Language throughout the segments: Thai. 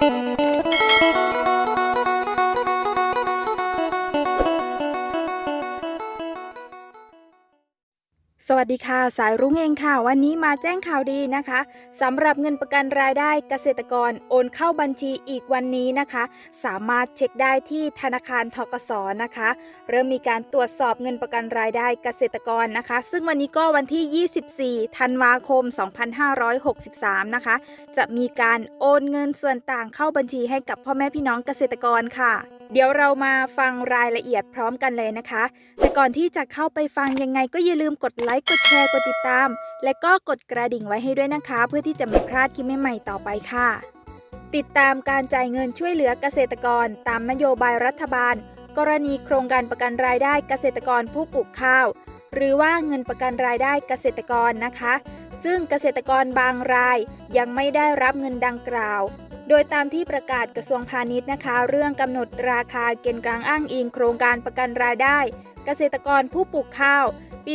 Thank you. สวัสดีค่ะ สายรุ้งเองค่ะ วันนี้มาแจ้งข่าวดีนะคะสำหรับเงินประกันรายได้เกษตรกรโอนเข้าบัญชีอีกวันนี้นะคะ สามารถเช็คได้ที่ธนาคารทกสนะคะ เริ่มมีการตรวจสอบเงินประกันรายได้เกษตรกรนะคะ ซึ่งวันนี้ก็วันที่ 24 ธันวาคม 2563 นะคะ จะมีการโอนเงินส่วนต่างเข้าบัญชีให้กับพ่อแม่พี่น้องเกษตรกรค่ะ เดี๋ยวเรามาฟังรายละเอียดพร้อมกันเลยนะคะ แต่ก่อนที่จะเข้าไปฟังยังไงก็อย่าลืมกดไลค์ กดแชร์ กดติดตาม และก็กดกระดิ่งไว้ให้ด้วยนะคะ เพื่อที่จะไม่พลาดคลิปใหม่ๆต่อไปค่ะ ติดตามการจ่ายเงินช่วยเหลือเกษตรกร ตามนโยบายรัฐบาล กรณีโครงการประกันรายได้เกษตรกรผู้ปลูกข้าว หรือว่าเงินประกันรายได้เกษตรกรนะคะ ซึ่งเกษตรกรบางรายยังไม่ได้รับเงินดังกล่าว โดยตามที่ประกาศกระทรวงพาณิชย์นะคะ เรื่องกำหนดราคาเกณฑ์กลางอ้างอิงโครงการประกันรายได้ เกษตรกรผู้ปลูกข้าว ปี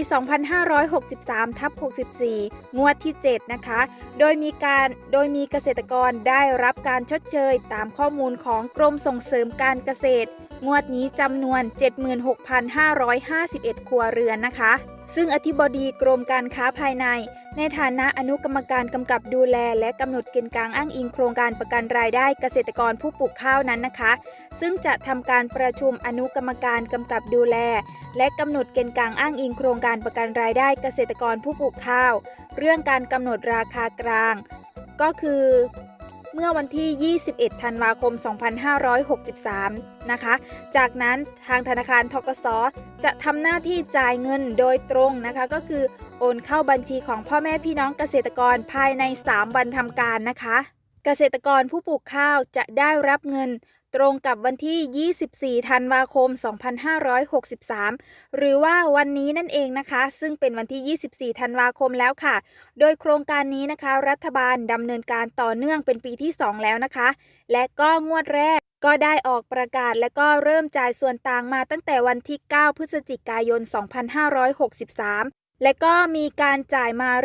2563ทับ64 งวดที่ 7 นะคะ โดยมีการโดยมีเกษตรกรได้รับการชดเชย ตามข้อมูลของกรมส่งเสริมการเกษตร งวดนี้จำนวน 76,551 ครัวเรือนนะคะ ซึ่งอธิบดีกรมการค้าภายใน ในฐานะอนุกรรมการกำกับดูแล และกำหนดเกณฑ์กลางอ้างอิงโครงการประกันรายได้เกษตรกรผู้ปลูกข้าวนั้นนะคะ ซึ่งจะทำการประชุมอนุกรรมการกำกับดูแล และกำหนดเกณฑ์กลางอ้างอิงโครงการประกันรายได้เกษตรกรผู้ปลูกข้าว เรื่องการกำหนดราคากลาง ก็คือ เมื่อวันที่ 21 ธันวาคม 2563 นะคะ จากนั้นทางธนาคารทกสจะทำหน้าที่จ่ายเงินโดยตรงนะคะ ก็คือโอนเข้าบัญชีของพ่อแม่พี่น้องเกษตรกรภายใน 3 วันทำการนะคะ เกษตรกรผู้ปลูกข้าวจะได้รับเงิน ตรงกับวันที่ 24 ธันวาคม 2563 หรือว่าวันนี้นั่นเองนะคะ ซึ่งเป็นวันที่ 24 ธันวาคมแล้วค่ะ โดยโครงการนี้นะคะ รัฐบาลดำเนินการต่อเนื่องเป็นปีที่ 2 แล้วนะคะ และก็งวดแรกก็ได้ออกประกาศและก็เริ่มจ่ายส่วนต่างมาตั้งแต่วันที่ 9 พฤศจิกายน 2563 และก็มีการจ่ายมาเรื่อย